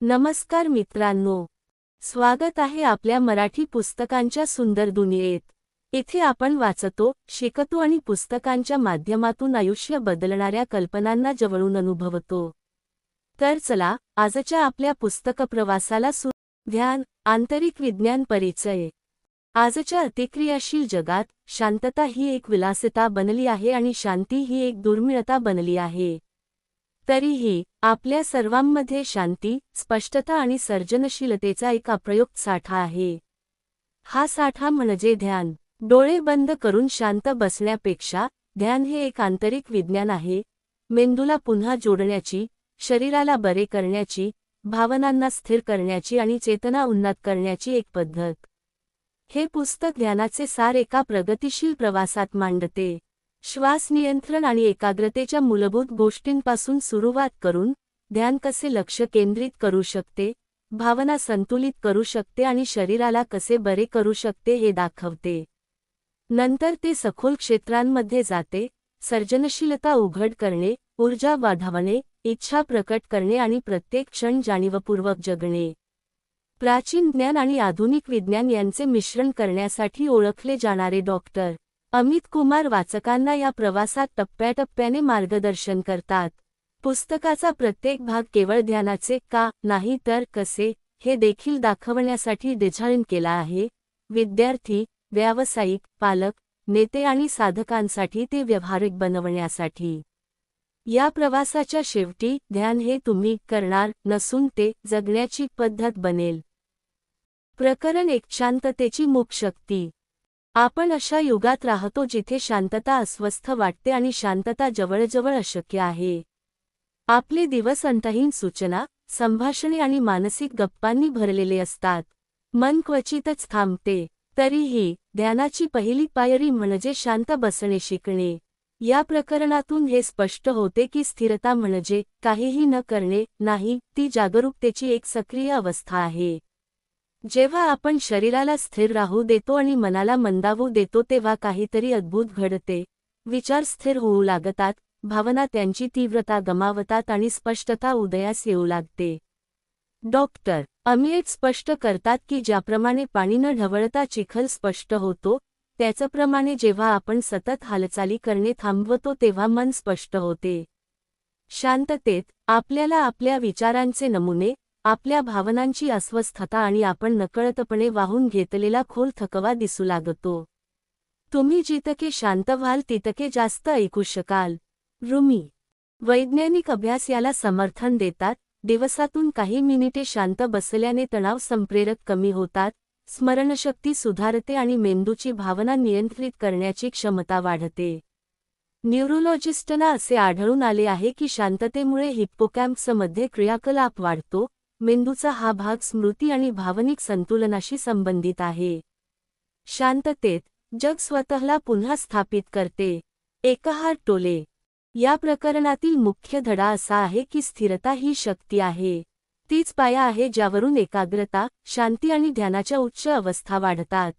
नमस्कार मित्रांनो. स्वागत आहे आपल्या मराठी पुस्तकांच्या सुंदर दुनियेत. इथे आपण वाचतो शिकतो आणि पुस्तकांच्या माध्यमातून आयुष्य बदलणाऱ्या कल्पनांना जवळून अनुभवतो. तर चला आजच्या आपल्या पुस्तक प्रवासाला सु ध्यान आंतरिक विज्ञान परिचय. आजच्या अतिक्रियाशील जगात शांतता ही एक विलासिता बनली आहे आणि शांती ही एक दुर्मिळता बनली आहे. तरीही आपल्या सर्वांमध्ये शांती स्पष्टता आणि सर्जनशीलतेचा एक अप्रयुक्त साठा आहे. हा साठा म्हणजे ध्यान. डोळे बंद करून शांत बसण्यापेक्षा ध्यान हे एक आंतरिक विज्ञान आहे. मेंदूला पुन्हा जोडण्याची शरीराला बरे करण्याची भावनांना स्थिर करण्याची आणि चेतना उन्नत करण्याची एक पद्धत. हे पुस्तक ध्यानाचे सार एका प्रगतिशील प्रवासात मांडते. श्वास नियंत्रण आणि एकाग्रतेच्या मूलभूत गोष्टींपासून सुरुवात करून ध्यान कसे लक्ष केंद्रित करू शकते भावना संतुलित करू शकते आणि शरीराला कसे बरे करू शकते हे दाखवते. नंतर ते सखोल क्षेत्रांमध्ये जाते सर्जनशीलता उघड करणे ऊर्जा वाढवणे इच्छा प्रकट करणे आणि प्रत्येक क्षण जाणीवपूर्वक जगणे. प्राचीन ज्ञान आणि आधुनिक विज्ञान यांचे मिश्रण करण्यासाठी ओळखले जाणारे डॉक्टर अमित कुमार वाचकांना या प्रवासात टप्प्याटप्प्याने मार्गदर्शन करतात. पुस्तकाचा प्रत्येक भाग केवळ ध्यानाचे का नाही तर कसे हे देखील दाखवण्यासाठी डिझाईन केला आहे. विद्यार्थी व्यावसायिक पालक नेते आणि साधकांसाठी ते व्यावहारिक बनवण्यासाठी. या प्रवासाच्या शेवटी ध्यान हे तुम्ही करणार नसून ते जगण्याची पद्धत बनेल. प्रकरण एक शांततेची मूक शक्ती आपण अशा युगात राहतो जिथे शांतता अस्वस्थ वाटते आणि शांतता जवळजवळ अशक्य आहे. आपले दिवस अंतहीन सूचना संभाषणे आणि मानसिक गप्पांनी भरलेले असतात. मन क्वचितच थांबते तरीही ध्यानाची पहिली पायरी म्हणजे शांत बसणे शिकणे. या प्रकरणातून हे स्पष्ट होते की स्थिरता म्हणजे काहीही न करणे नाही ती जागरूकतेची एक सक्रिय अवस्था आहे. जेव्हा आपण शरीराला स्थिर राहू देतो आणि मनाला मंदावू देतो तेव्हा काहीतरी अद्भुत घडते. विचार स्थिर होऊ लागतात भावना त्यांची तीव्रता गमावतात आणि स्पष्टता उदयास येऊ लागते. डॉक्टर अमियत स्पष्ट करतात की ज्याप्रमाणे पाणी न ढवळता चिखल स्पष्ट होतो त्याचप्रमाणे जेव्हा आपण सतत हालचाली करणे थांबवतो तेव्हा मन स्पष्ट होते. शांततेत आपल्याला आपल्या विचारांचे नमुने आपल्या भावनांची अस्वस्थता आणि आपण नकळतपणे वाहून घेतलेला खोल थकवा दिसू लागतो. तुम्ही जितके शांत व्हाल तितके जास्त ऐकू शकाल. रुमी. वैज्ञानिक अभ्यास याला समर्थन देतात. दिवसातून काही मिनिटे शांत बसल्याने तणाव संप्रेरक कमी होतात. स्मरणशक्ती सुधारते आणि मेंदूची भावना नियंत्रित करण्याची क्षमता वाढते. न्यूरोलॉजिस्टना असे आढळून आले आहे की शांततेमुळे हिप्पोकॅम्प्समध्ये क्रियाकलाप वाढतो मेंदूचा हा भाग स्मृती आणि भावनिक संतुलनाशी संबंधित आहे. शांततेत जग स्वतःला पुन्हा स्थापित करते. एकहार टोले. या प्रकरणातील मुख्य धडा असा आहे की स्थिरता ही शक्ती आहे. तीच पाया आहे ज्यावरून एकाग्रता शांती आणि ध्यानाच्या उच्च अवस्था वाढतात.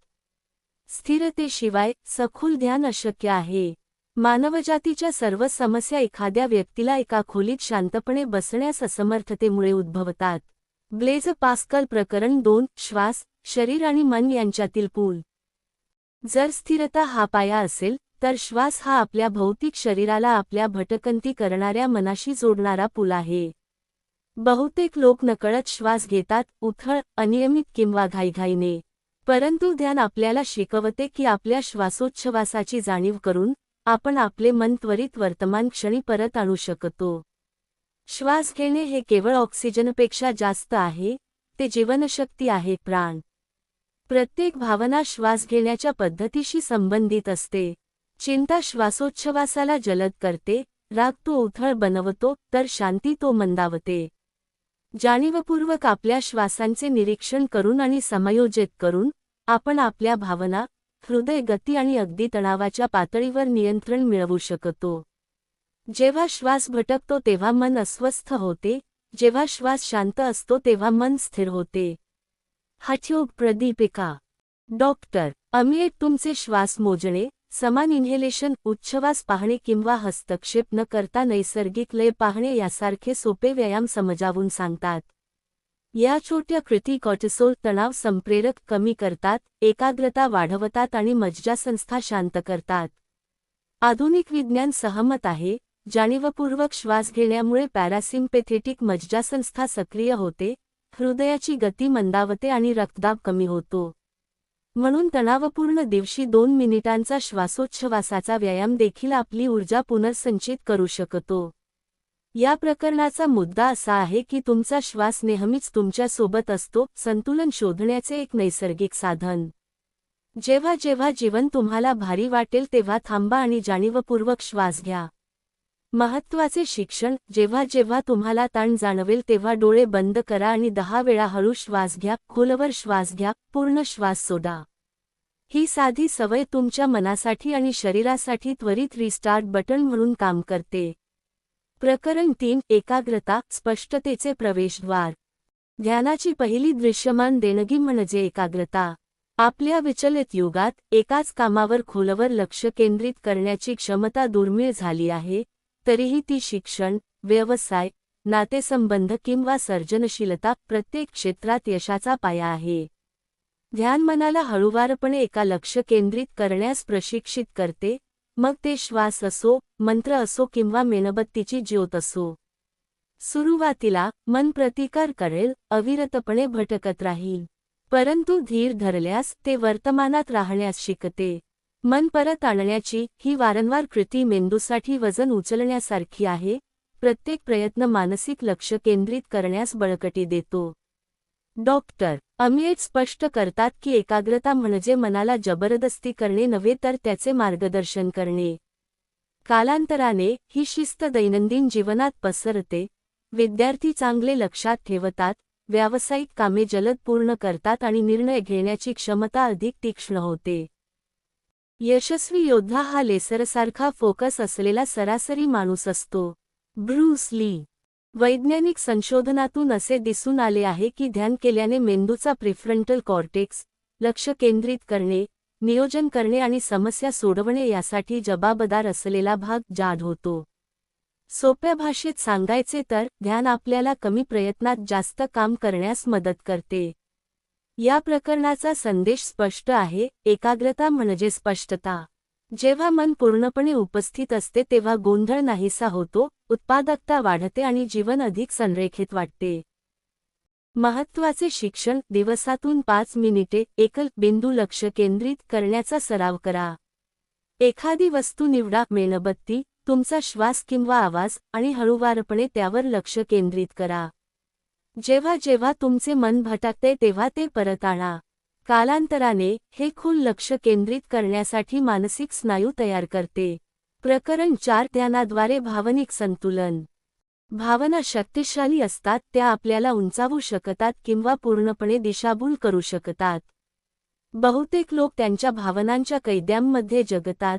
स्थिरतेशिवाय सखोल ध्यान अशक्य आहे. मानवजातीच्या सर्व समस्या एखाद्या व्यक्तीला एका खोलीत शांतपणे बसण्यास असमर्थतेमुळे उद्भवतात. ब्लेझ पास्कल प्रकरण दोन श्वास शरीर आणि मन यांच्यातील पूल. जर स्थिरता हा पाया असेल तर श्वास हा आपल्या भौतिक शरीराला आपल्या भटकंती करणाऱ्या मनाशी जोडणारा पूल आहे. बहुतेक लोक नकळत श्वास घेतात उथळ अनियमित किंवा घाईघाईने. परंतु ध्यान आपल्याला शिकवते की आपल्या श्वासोच्छवासाची जाणीव करून आपण आपले मन त्वरित वर्तमान क्षणी परत आणू शकतो. श्वास घेणे हे केवळ ऑक्सिजनपेक्षा जास्त आहे ते जीवनशक्ती आहे प्राण. प्रत्येक भावना श्वास घेण्याच्या पद्धतीशी संबंधित असते. चिंता श्वासोच्छवासाला जलद करते राग तो उथळ बनवतो तर शांती तो मंदावते. जाणीवपूर्वक आपल्या श्वासांचे निरीक्षण करून आणि समायोजित करून आपण आपल्या भावना हृदय गती आणि अगदी तणावाच्या पातळीवर नियंत्रण मिळवू शकतो. जेव्हा श्वास भटकतो तेव्हा मन अस्वस्थ होते. जेव्हा श्वास शांत असतो तेव्हा मन स्थिर होते. हठयोग प्रदीपिका. डॉक्टर अमियट तुमचे श्वास मोजणे समान इन्हेलेशन उच्छवास पाहणे किंवा हस्तक्षेप न करता नैसर्गिक लय पाहणे यासारखे सोपे व्यायाम समजावून सांगतात. या छोट्या कृती कॉर्टिसोल तणाव संप्रेरक कमी करतात एकाग्रता वाढवतात आणि मज्जासंस्था शांत करतात. आधुनिक विज्ञान सहमत आहे जाणीवपूर्वक श्वास घेण्यामुळे पॅरासिम्पेथेटिक मज्जासंस्था सक्रिय होते हृदयाची गती मंदावते आणि रक्तदाब कमी होतो. म्हणून तणावपूर्ण दिवशी दोन मिनिटांचा श्वासोच्छवासाचा व्यायाम देखील आपली ऊर्जा पुनर्संचित करू शकतो. या प्रकरणाचा मुद्दा असा आहे की तुमचा श्वास नेहमीच तुमच्यासोबत असतो संतुलन शोधण्याचे एक नैसर्गिक साधन. जेव्हा जेव्हा जीवन तुम्हाला भारी वाटेल तेव्हा थांबा आणि जाणीवपूर्वक श्वास घ्या. महत्त्वाचे शिक्षण जेव्हा जेव्हा तुम्हाला ताण जाणवेल तेव्हा डोळे बंद करा आणि दहा वेळा हळू श्वास घ्या खोलवर श्वास घ्या पूर्ण श्वास सोडा. ही साधी सवय तुमच्या मनासाठी आणि शरीरासाठी त्वरित रिस्टार्ट बटन म्हणून काम करते. प्रकरण तीन एकाग्रता स्पष्टतेचे प्रवेशद्वार. ध्यानाची पहिली दृश्यमान देणगी म्हणजे एकाग्रता. आपल्या विचलित युगात एकाच कामावर खोलवर लक्ष केंद्रित करण्याची क्षमता दुर्मिळ झाली आहे तरीही ती शिक्षण व्यवसाय नातेसंबंध किंवा सर्जनशीलता प्रत्येक क्षेत्रात यशाचा पाया आहे. ध्यान मनाला हळूवारपणे एका लक्ष केंद्रित करण्यास प्रशिक्षित करते मग ते श्वास असो मंत्र असो किंवा मेणबत्तीची ज्योत असो. सुरुवातीला मन प्रतिकार करेल अविरतपणे भटकत राहील. परंतु धीर धरल्यास ते वर्तमानात राहण्यास शिकते. मन परत आणण्याची ही वारंवार कृती मेंदूसाठी वजन उचलण्यासारखी आहे. प्रत्येक प्रयत्न मानसिक लक्ष केंद्रित करण्यास बळकटी देतो. डॉक्टर अमियट स्पष्ट करतात की एकाग्रता म्हणजे मनाला जबरदस्ती करणे नव्हे तर त्याचे मार्गदर्शन करणे. कालांतराने ही शिस्त दैनंदिन जीवनात पसरते. विद्यार्थी चांगले लक्षात ठेवतात व्यावसायिक कामे जलद पूर्ण करतात आणि निर्णय घेण्याची क्षमता अधिक तीक्ष्ण होते. यशस्वी योद्धा हा लेसरसारखा फोकस असलेला सरासरी माणूस असतो. Bruce Lee. वैज्ञानिक संशोधनातून असे दिसून आले आहे की ध्यान केल्याने मेंदूचा प्रिफ्रंटल कॉर्टेक्स लक्ष केंद्रित करणे नियोजन करणे आणि समस्या सोडवणे यासाठी जबाबदार असलेला भाग जाड होतो. सोप्या भाषेत सांगायचे तर ध्यान आपल्याला कमी प्रयत्नात जास्त काम करण्यास मदत करते. या प्रकरणाचा संदेश स्पष्ट आहे एकाग्रता म्हणजे स्पष्टता. जेव्हा मन पूर्णपणे उपस्थित असते तेव्हा गोंधळ नाहीसा होतो उत्पादकता वाढते आणि जीवन अधिक संरेखित वाटते. महत्त्वाचे शिक्षण दिवसातून पाच मिनिटे एकल बिंदू लक्ष केंद्रित करण्याचा सराव करा. एखादी वस्तू निवडा मेणबत्ती तुमचा श्वास किंवा आवाज आणि हळूवारपणे त्यावर लक्ष केंद्रित करा. जेव्हा जेव्हा तुमचे मन भटकते तेव्हा ते परत आणा. कालांतराने हे खूल लक्ष केंद्रित करण्यासाठी मानसिक स्नायू तयार करते. प्रकरण चार ध्यानाद्वारे भावनिक संतुलन. भावना शक्तिशाली असतात त्या आपल्याला उंचावू शकतात किंवा पूर्णपणे दिशाभूल करू शकतात. बहुतेक लोक त्यांच्या भावनांच्या कैद्यांमध्ये जगतात.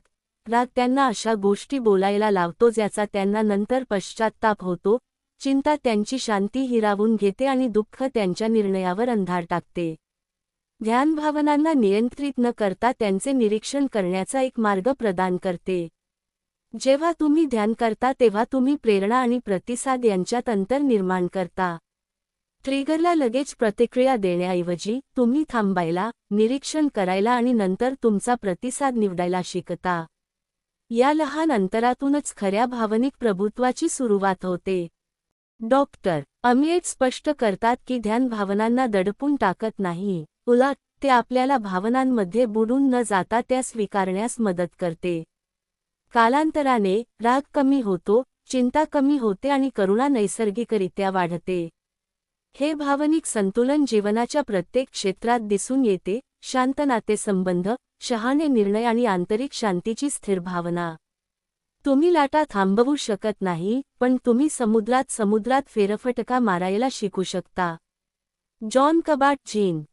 राग त्यांना अशा गोष्टी बोलायला लावतो ज्याचा त्यांना नंतर पश्चात्ताप होतो चिंता त्यांची शांती हिरावून घेते आणि दुःख त्यांच्या निर्णयावर अंधार टाकते. ध्यान भावनांना नियंत्रित न करता त्यांचे निरीक्षण करण्याचा एक मार्ग प्रदान करते. जेव्हा तुम्ही ध्यान करता तेव्हा तुम्ही प्रेरणा आणि प्रतिसाद यांच्यात अंतर निर्माण करता. ट्रिगरला लगेच प्रतिक्रिया देण्याऐवजी तुम्ही थांबायला निरीक्षण करायला आणि नंतर तुमचा प्रतिसाद निवडायला शिकता. या लहान अंतरातूनच खऱ्या भावनिक प्रभुत्वाची सुरुवात होते. डॉक्टर अमियट स्पष्ट करतात की ध्यान भावनांना दडपून टाकत नाही. उलट ते आपल्याला भावनांमध्ये बुडून न जाता त्या स्वीकारण्यास मदत करते. कालांतराने राग कमी होतो चिंता कमी होते आणि करुणा नैसर्गिकरित्या वाढते. हे भावनिक संतुलन जीवनाच्या प्रत्येक क्षेत्रात दिसून येते शांत नातेसंबंध शहाणे निर्णय आणि आंतरिक शांतीची स्थिर भावना. तुम्ही लाटा थांबवू शकत नाही पण तुम्ही समुद्रात समुद्रात फेरफटका मारायला शिकू शकता. John Kabat Zinn.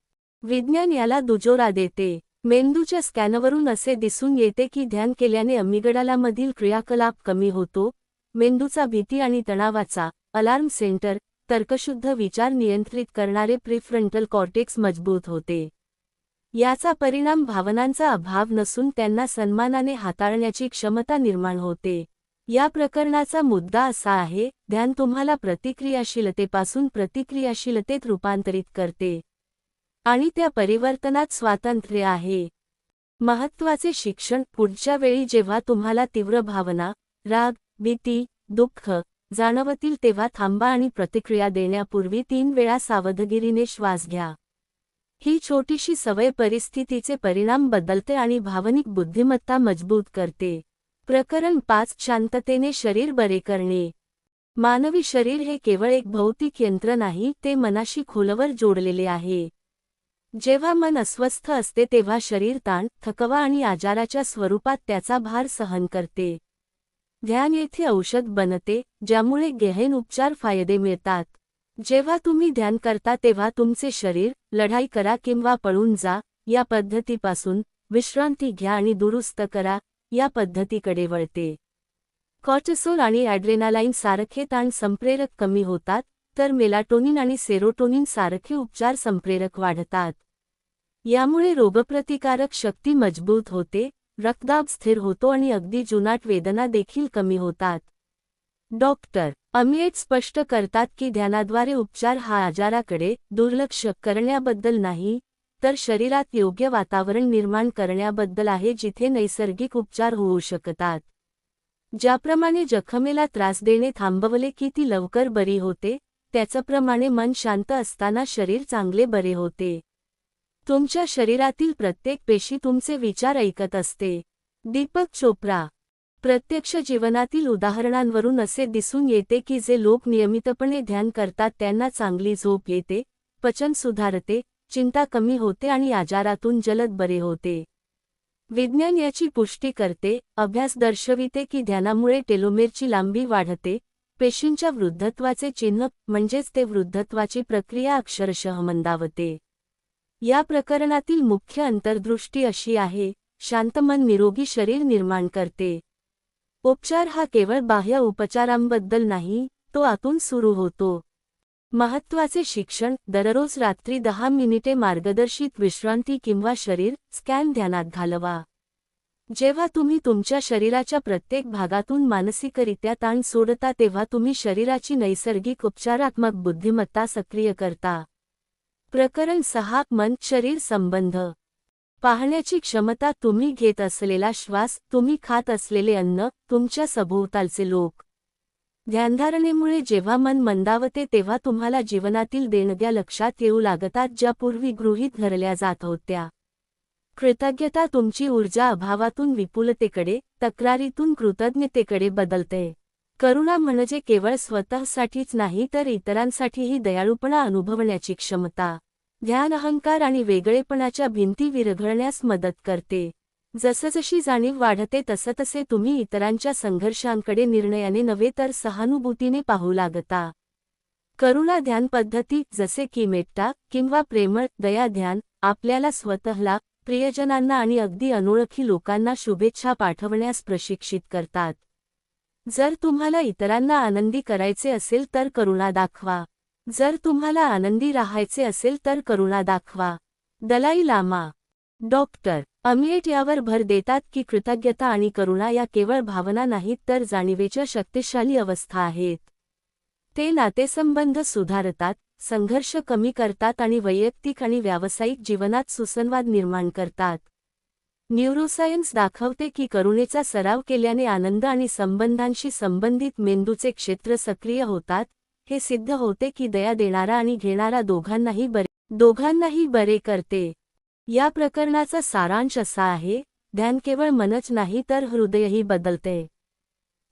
विज्ञान याला दुजोरा देते. मेंदूच्या स्कॅनवरून असे दिसून येते की ध्यान केल्याने अमिगडालामधील क्रियाकलाप कमी होतो मेंदूचा भीती आणि तणावाचा अलार्म सेंटर तर्कशुद्ध विचार नियंत्रित करणारे प्रिफ्रंटल कॉर्टेक्स मजबूत होते. याचा परिणाम भावनांचा अभाव नसून त्यांना सन्मानाने हाताळण्याची क्षमता निर्माण होते. या प्रकरणाचा मुद्दा असा आहे ध्यान तुम्हाला प्रतिक्रियाशीलतेपासून प्रतिक्रियाशीलतेत रूपांतरित करते. आणि त्या परिवर्तनात स्वातंत्र्य आहे. महत्त्वाचे शिक्षण पुढच्या वेळी जेव्हा तुम्हाला तीव्र भावना राग भीती दुःख जाणवतील तेव्हा थांबा आणि प्रतिक्रिया देण्यापूर्वी तीन वेळा सावधगिरीने श्वास घ्या. ही छोटीशी सवय परिस्थितीचे परिणाम बदलते आणि भावनिक बुद्धिमत्ता मजबूत करते. प्रकरण पाच शांततेने शरीर बरे करणे. मानवी शरीर हे केवळ एक भौतिक यंत्र नाही ते मनाशी खोलवर जोडलेले आहे. जेव्हा मन अस्वस्थ असते तेव्हा शरीर ताण थकवा आणि आजाराच्या स्वरूपात त्याचा भार सहन करते. ध्यान येथे औषध बनते ज्यामुळे गहन उपचार फायदे मिळतात. जेव्हा तुम्ही ध्यान करता तेव्हा तुमचे शरीर लढाई करा किंवा पळून जा या पद्धतीपासून विश्रांती घ्या आणि दुरुस्त करा या पद्धतीकडे वळते. कॉर्टिसोल आणि ॲड्रेनालाईन सारखे ताण संप्रेरक कमी होतात तर मेलाटोनिन आणि सेरोटोनिन सारखे उपचार संप्रेरक वाढतात. यामुळे रोगप्रतिकारक शक्ती मजबूत होते रक्तदाब स्थिर होतो आणि अगदी जुनाट वेदना देखील कमी होतात. डॉक्टर अमियट स्पष्ट करतात की ध्यानाद्वारे उपचार हा आजाराकडे दुर्लक्ष करण्याबद्दल नाही तर शरीरात योग्य वातावरण निर्माण करण्याबद्दल आहे जिथे नैसर्गिक उपचार होऊ शकतात. ज्याप्रमाणे जखमेला त्रास देणे थांबवले की ती लवकर बरी होते त्याचप्रमाणे मन शांत असताना शरीर चांगले बरे होते. तुमच्या शरीरातील प्रत्येक पेशी तुमचे विचार ऐकत असते. दीपक चोप्रा. प्रत्यक्ष जीवनातील उदाहरणांवरून असे दिसून येते की जे लोक नियमितपणे ध्यान करतात त्यांना चांगली झोप येते पचन सुधारते चिंता कमी होते आणि आजारातून जलद बरे होते. विज्ञान याची पुष्टी करते अभ्यास दर्शविते की ध्यानामुळे टेलोमेरची लांबी वाढते पेशींच्या वृद्धत्वाचे चिन्ह म्हणजेच ते वृद्धत्वाची प्रक्रिया अक्षरशः मंदावते. या प्रकरणातील मुख्य अंतर्दृष्टी अशी आहे शांत मन निरोगी शरीर निर्माण करते. उपचार हा केवळ बाह्य उपचारांबद्दल नाही तो आतून सुरू होतो. महत्त्वाचे शिक्षण दररोज रात्री दहा मिनिटे मार्गदर्शित विश्रांती किंवा शरीर स्कॅन ध्यानात घालवा. जेव्हा तुम्ही तुमच्या शरीराच्या प्रत्येक भागातून मानसिकरित्या ताण सोडता तेव्हा तुम्ही शरीराची नैसर्गिक उपचारात्मक बुद्धिमत्ता सक्रिय करता. प्रकरण सहा मन शरीर संबंध. पाहण्याची क्षमता तुम्ही घेत असलेला श्वास तुम्ही खात असलेले अन्न तुमच्या सभोवतालचे लोक. ध्यानधारणेमुळे जेव्हा मन मंदावते तेव्हा तुम्हाला जीवनातील देणग्या लक्षात येऊ लागतात ज्या पूर्वी गृहीत धरल्या जात होत्या. कृतज्ञता तुमची ऊर्जा अभावातून विपुलतेकडे तक्रारीतून कृतज्ञतेकडे बदलते. करुणा म्हणजे केवळ स्वतःसाठीच नाही तर इतरांसाठीही दयाळूपणा अनुभवण्याची क्षमता. ध्यान अहंकार आणि वेगळेपणाच्या भिंती विरघळण्यास मदत करते. जसजशी जाणीव वाढते तसतसे तुम्ही इतरांच्या संघर्षांकडे निर्णयाने नव्हे तर सहानुभूतीने पाहू लागता. करुणा ध्यान पद्धती जसे की मेट्टा किंवा प्रेमळ दया ध्यान आपल्याला स्वतःला प्रियजनांना आणि अगदी अनोळखी लोकांना शुभेच्छा पाठवण्यास प्रशिक्षित करतात. जर तुम्हाला इतरांना आनंदी करायचे असेल तर करुणा दाखवा. जर तुम्हाला आनंदी राहायचे असेल तर करुणा दाखवा. दलाई लामा. डॉक्टर अमिएट यावर भर देतात की कृतज्ञता आणि करुणा या केवळ भावना नाहीत तर जाणीवेच्या शक्तिशाली अवस्था आहेत. ते नातेसंबंध सुधारतात संघर्ष कमी करतात आणि वैयक्तिक आणि व्यावसायिक जीवनात सुसंवाद निर्माण करतात. न्यूरोसायन्स दाखवते की करुणेचा सराव केल्याने आनंद आणि संबंधांशी संबंधित मेंदूचे क्षेत्र सक्रिय होतात हे सिद्ध होते की दया देणारा आणि घेणारा दोघांनाही बरे दोघांनाही बरे करते. या प्रकरणाचा सारांश असा आहे ध्यान केवळ मनच नाही तर हृदयही बदलते.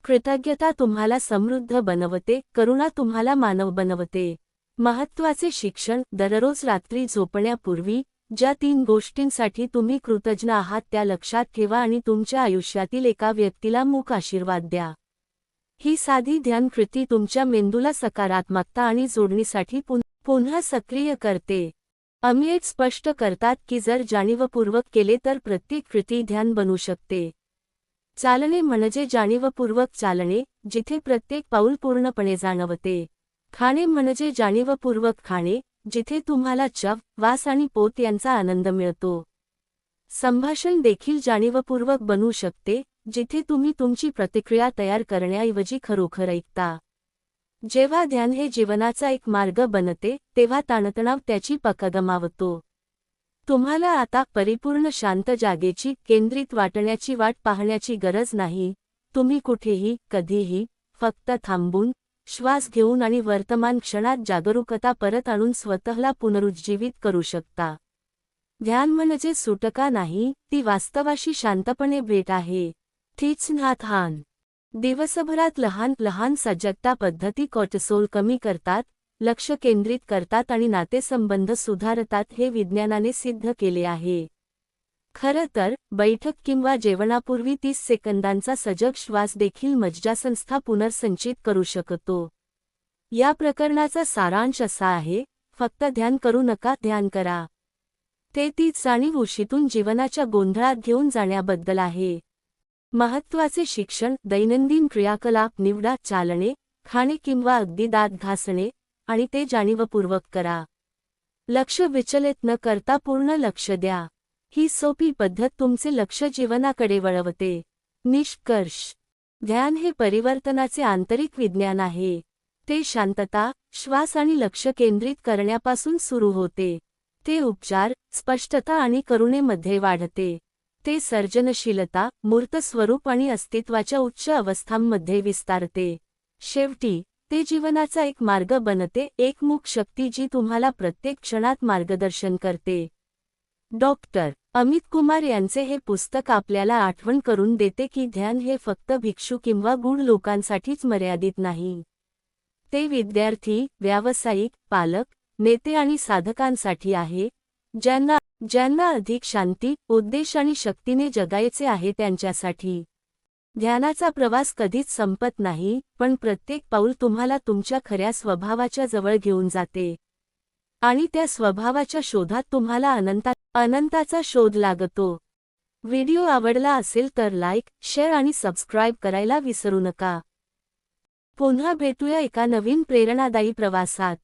कृतज्ञता तुम्हाला समृद्ध बनवते करुणा तुम्हाला मानव बनवते. महत्त्वाचे शिक्षण दररोज रात्री झोपण्यापूर्वी ज्या तीन गोष्टींसाठी तुम्ही कृतज्ञ आहात त्या लक्षात ठेवा आणि तुमच्या आयुष्यातील एका व्यक्तीला मूक आशीर्वाद द्या. ही साधी ध्यान कृती तुमच्या मेंदूला सकारात्मकता आणि जोडणीसाठी पुन्हा सक्रिय करते. अमियट स्पष्ट करतात की जर जाणीवपूर्वक केले तर प्रत्येक कृती ध्यान बनू शकते. चालणे म्हणजे जाणीवपूर्वक चालणे जिथे प्रत्येक पाऊल पूर्णपणे जाणवते. खाणे म्हणजे जाणीवपूर्वक खाणे जिथे तुम्हाला चव वास आणि पोत यांचा आनंद मिळतो. संभाषण देखील जाणीवपूर्वक बनू शकते जिथे तुम्ही तुमची प्रतिक्रिया तयार करण्याऐवजी खरोखर ऐकता. जेव्हा ध्यान हे जीवनाचा एक मार्ग बनते तेव्हा ताणतणाव त्याची पक गमावतो तुम्हाला आता परिपूर्ण शांत जागेची केंद्रित वाटण्याची वाट पाहण्याची गरज नाही. तुम्ही कुठेही कधीही फक्त थांबून श्वास घेऊन आणि वर्तमान क्षणात जागरूकता परत आणून स्वतःला पुनरुज्जीवित करू शकता. ध्यान म्हणजे सुटका नाही ती वास्तवाशी शांतपणे भेट आहे. तीच नाथान दिवसभरात लहान लहान सजगता पद्धती कॉर्टिसोल कमी करतात लक्ष केंद्रित करतात आणि नातेसंबंध सुधारतात हे विज्ञानाने सिद्ध केले आहे. खरं तर बैठक किंवा जेवणापूर्वी तीस सेकंदांचा सजग श्वास देखील मज्जासंस्था पुनर्संचित करू शकतो. या प्रकरणाचा सारांश असा आहे फक्त ध्यान करू नका ध्यान करा. ते तीच जाणीव उशीतून जीवनाच्या गोंधळात घेऊन जाण्याबद्दल आहे. महत्त्वाचे शिक्षण दैनंदिन क्रियाकलाप निवडा चालणे खाणे किंवा अगदी दात घासणे आणि ते जाणीवपूर्वक करा. लक्ष विचलित न करता पूर्ण लक्ष द्या. ही सोपी पद्धत तुमचे लक्ष जीवनाकडे वळवते. निष्कर्ष. ध्यान हे परिवर्तनाचे आंतरिक विज्ञान आहे. ते शांतता श्वास आणि लक्ष केंद्रित करण्यापासून सुरू होते. ते उपचार स्पष्टता आणि करुणेमध्ये वाढते. ते सर्जनशीलता मूर्त स्वरूप आणि अस्तित्वाच्या उच्च अवस्थांमध्ये विस्तारते. शेवटी ते जीवनाचा एक मार्ग बनते एक मूक शक्ती जी तुम्हाला प्रत्येक क्षणात मार्गदर्शन करते. डॉक्टर अमित कुमार यांचे हे पुस्तक आपल्याला आठवण करून देते की ध्यान हे फक्त भिक्षू किंवा गूढ लोकांसाठीच मर्यादित नाही. ते विद्यार्थी व्यावसायिक पालक नेते आणि साधकांसाठी आहे ज्यांना ज्यांना अधिक शांती उद्देश आणि शक्तीने जगायचे आहे त्यांच्यासाठी. ध्यानाचा प्रवास कधीच संपत नाही पण प्रत्येक पाऊल तुम्हाला तुमच्या खऱ्या स्वभावाच्या जवळ घेऊन जाते. आणि त्या स्वभावाच्या शोधात तुम्हाला अनंता अनंताचा शोध लागतो. व्हिडिओ आवडला असेल तर लाईक शेअर आणि सबस्क्राईब करायला विसरू नका. पुन्हा भेटूया एका नवीन प्रेरणादायी प्रवासात.